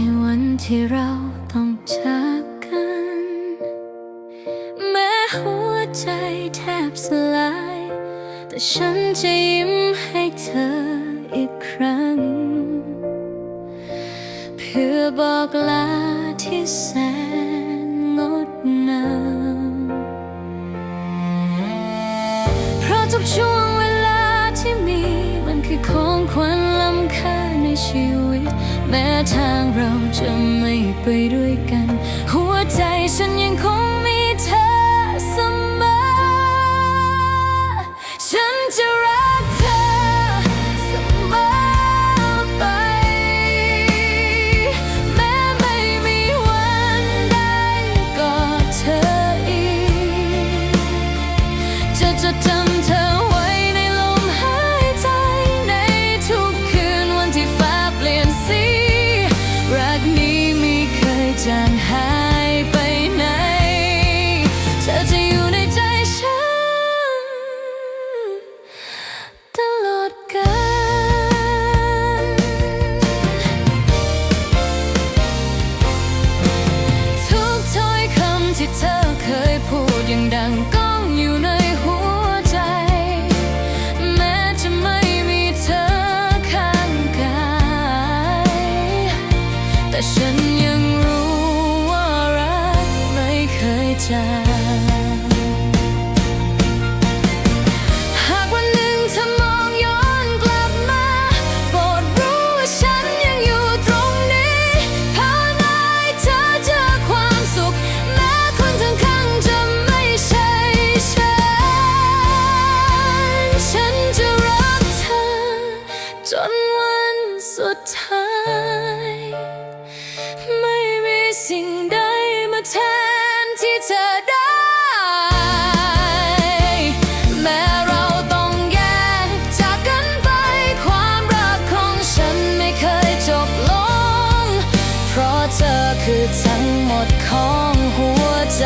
ในวันที่เราต้องจากกัน แม้หัวใจแทบสลาย แต่ฉันจะยิ้มให้เธออีกครั้ง เพื่อบอกลาที่แสนงดงามเพราะทุกช่วง ชีวิต แม้ทางเราจะไม่ไปด้วยกัน หัวใจฉันยังคง อเคยพูดยังดังก้องอยู่ในหัวใจ แม้จะไม่มีเธอข้างกาย แต่ฉันยังรู้ว่ารักไม่เคยจาง สุดท้าย ไม่มีสิ่งใดมาแทนที่เธอได้ แม้เราต้องแยกจากกันไปความรักของฉันไม่เคยจบลง เพราะเธอคือทั้งหมดของหัวใจ